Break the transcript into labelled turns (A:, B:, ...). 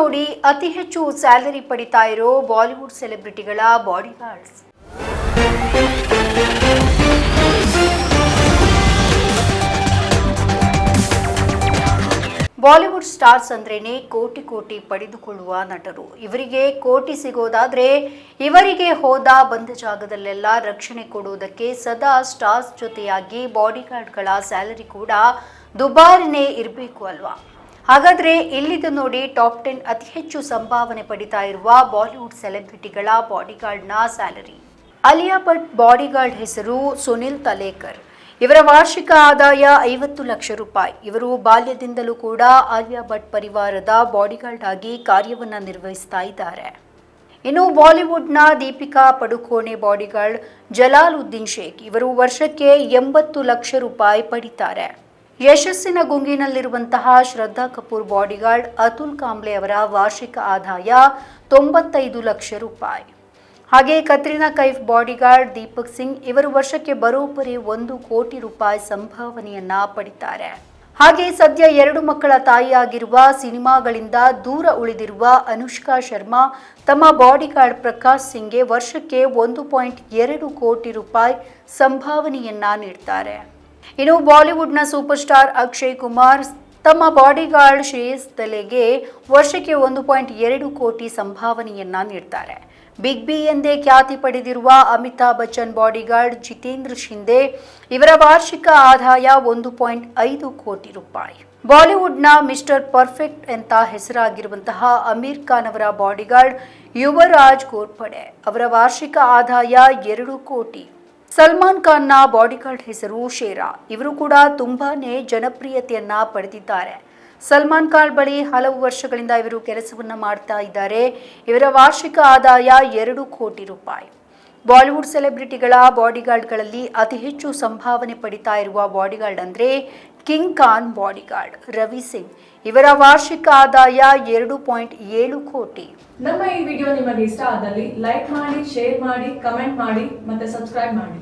A: ನೋಡಿ ಅತಿ ಹೆಚ್ಚು ಸ್ಯಾಲರಿ ಪಡಿತಾ ಇರೋ ಬಾಲಿವುಡ್ ಸೆಲೆಬ್ರಿಟಿಗಳ ಬಾಡಿ ಗಾರ್ಡ್ಸ್ ಬಾಲಿವುಡ್ ಸ್ಟಾರ್ಸ್ ಅಂದ್ರೇನೆ ಕೋಟಿ ಕೋಟಿ ಪಡೆದುಕೊಳ್ಳುವ ನಟರು. ಇವರಿಗೆ ಕೋಟಿ ಸಿಗೋದಾದ್ರೆ ಇವರಿಗೆ ಹೋದ ಬಂದ ಜಾಗದಲ್ಲೆಲ್ಲ ರಕ್ಷಣೆ ಕೊಡುವುದಕ್ಕೆ ಸದಾ ಸ್ಟಾರ್ಸ್ ಜೊತೆಯಾಗಿ ಬಾಡಿಗಾರ್ಡ್ಗಳ ಸ್ಯಾಲರಿ ಕೂಡ ದುಬಾರಿನೇ ಇರಬೇಕು ಅಲ್ವಾ? ಹಾಗಾದ್ರೆ ಇಲ್ಲಿದು ನೋಡಿ ಟಾಪ್ ಟೆನ್ ಅತಿ ಹೆಚ್ಚು ಸಂಭಾವನೆ ಪಡಿತಾ ಇರುವ ಬಾಲಿವುಡ್ ಸೆಲೆಬ್ರಿಟಿಗಳ ಬಾಡಿಗಾರ್ಡ್ನ ಸ್ಯಾಲರಿ. ಅಲಿಯಾ ಭಟ್ ಬಾಡಿಗಾರ್ಡ್ ಹೆಸರು ಸುನಿಲ್ ತಲೇಕರ್. ಇವರ ವಾರ್ಷಿಕ ಆದಾಯ ಐವತ್ತು ಲಕ್ಷ ರೂಪಾಯಿ. ಇವರು ಬಾಲ್ಯದಿಂದಲೂ ಕೂಡ ಆಲಿಯಾ ಭಟ್ ಪರಿವಾರದ ಬಾಡಿಗಾರ್ಡ್ ಆಗಿ ಕಾರ್ಯವನ್ನು ನಿರ್ವಹಿಸ್ತಾ ಇದ್ದಾರೆ. ಇನ್ನು ಬಾಲಿವುಡ್ನ ದೀಪಿಕಾ ಪಡುಕೋಣೆ ಬಾಡಿಗಾರ್ಡ್ ಜಲಾಲುದ್ದೀನ್ ಶೇಖ್ ಇವರು ವರ್ಷಕ್ಕೆ ಎಂಬತ್ತು ಲಕ್ಷ ರೂಪಾಯಿ ಪಡಿತಾರೆ. ಯಶಸ್ಸಿನ ಗುಂಗಿನಲ್ಲಿರುವಂತಹ ಶ್ರದ್ಧಾ ಕಪೂರ್ ಬಾಡಿಗಾರ್ಡ್ ಅತುಲ್ ಕಾಂಬ್ಳೆ ಅವರ ವಾರ್ಷಿಕ ಆದಾಯ ತೊಂಬತ್ತೈದು ಲಕ್ಷ ರೂಪಾಯಿ. ಹಾಗೆ ಕತ್ರಿನಾ ಕೈಫ್ ಬಾಡಿಗಾರ್ಡ್ ದೀಪಕ್ ಸಿಂಗ್ ಇವರು ವರ್ಷಕ್ಕೆ ಬರೋಬ್ಬರಿ ಒಂದು ಕೋಟಿ ರೂಪಾಯಿ ಸಂಭಾವನೆಯನ್ನ ಪಡಿತಾರೆ. ಹಾಗೆ ಸದ್ಯ ಎರಡು ಮಕ್ಕಳ ತಾಯಿಯಾಗಿರುವ ಸಿನಿಮಾಗಳಿಂದ ದೂರ ಉಳಿದಿರುವ ಅನುಷ್ಕಾ ಶರ್ಮಾ ತಮ್ಮ ಬಾಡಿಗಾರ್ಡ್ ಪ್ರಕಾಶ್ ಸಿಂಗ್ಗೆ ವರ್ಷಕ್ಕೆ ಒಂದು ಪಾಯಿಂಟ್ ಎರಡು ಕೋಟಿ ರೂಪಾಯಿ ಸಂಭಾವನೆಯನ್ನ ನೀಡ್ತಾರೆ. ಇನ್ನು ಬಾಲಿವುಡ್ನ ಸೂಪರ್ ಸ್ಟಾರ್ ಅಕ್ಷಯ್ ಕುಮಾರ್ ತಮ್ಮ ಬಾಡಿಗಾರ್ಡ್ ಶ್ರೇಯಸ್ ತಲೆಗೆ ವರ್ಷಕ್ಕೆ ಒಂದು ಪಾಯಿಂಟ್ ಎರಡು ಕೋಟಿ ಸಂಭಾವನೆಯನ್ನ ನೀಡ್ತಾರೆ. ಬಿಗ್ ಬಿ ಎಂದೇ ಖ್ಯಾತಿ ಪಡೆದಿರುವ ಅಮಿತಾಬ್ ಬಚ್ಚನ್ ಬಾಡಿಗಾರ್ಡ್ ಜಿತೇಂದ್ರ ಶಿಂದೆ ಇವರ ವಾರ್ಷಿಕ ಆದಾಯ ಒಂದು ಪಾಯಿಂಟ್ ಐದು ಕೋಟಿ ರೂಪಾಯಿ. ಬಾಲಿವುಡ್ನ ಮಿಸ್ಟರ್ ಪರ್ಫೆಕ್ಟ್ ಅಂತ ಹೆಸರಾಗಿರುವಂತಹ ಅಮೀರ್ ಖಾನ್ ಅವರ ಬಾಡಿಗಾರ್ಡ್ ಯುವರಾಜ್ ಗೋರ್ಪಡೆ ಅವರ ವಾರ್ಷಿಕ ಆದಾಯ ಎರಡು ಕೋಟಿ. ಸಲ್ಮಾನ್ ಖಾನ್ನ ಬಾಡಿಗಾರ್ಡ್ ಹೆಸರು ಶೇರಾ. ಇವರು ಕೂಡ ತುಂಬಾನೇ ಜನಪ್ರಿಯತೆಯನ್ನ ಪಡೆದಿದ್ದಾರೆ. ಸಲ್ಮಾನ್ ಖಾನ್ ಬಳಿ ಹಲವು ವರ್ಷಗಳಿಂದ ಇವರು ಕೆಲಸವನ್ನ ಮಾಡ್ತಾ ಇದ್ದಾರೆ. ಇವರ ವಾರ್ಷಿಕ ಆದಾಯ ಎರಡು ಕೋಟಿ ರೂಪಾಯಿ. ಬಾಲಿವುಡ್ ಸೆಲೆಬ್ರಿಟಿಗಳ ಬಾಡಿಗಾರ್ಡ್ಗಳಲ್ಲಿ ಅತಿ ಹೆಚ್ಚು ಸಂಭಾವನೆ ಪಡಿತಾ ಇರುವ ಬಾಡಿಗಾರ್ಡ್ ಅಂದರೆ ಕಿಂಗ್ ಖಾನ್ ಬಾಡಿಗಾರ್ಡ್, ರವಿ ಸಿಂಗ್. ಇವರ ವಾರ್ಷಿಕ ಆದಾಯ ಎರಡು ಪಾಯಿಂಟ್ ಏಳು ಕೋಟಿ.
B: ನಮ್ಮ ಈ ವಿಡಿಯೋ ನಿಮಗೆ ಇಷ್ಟ ಆದಲ್ಲಿ ಲೈಕ್ ಮಾಡಿ, ಶೇರ್ ಮಾಡಿ, ಕಮೆಂಟ್ ಮಾಡಿ ಮತ್ತೆ ಸಬ್ಸ್ಕ್ರೈಬ್ ಮಾಡಿ.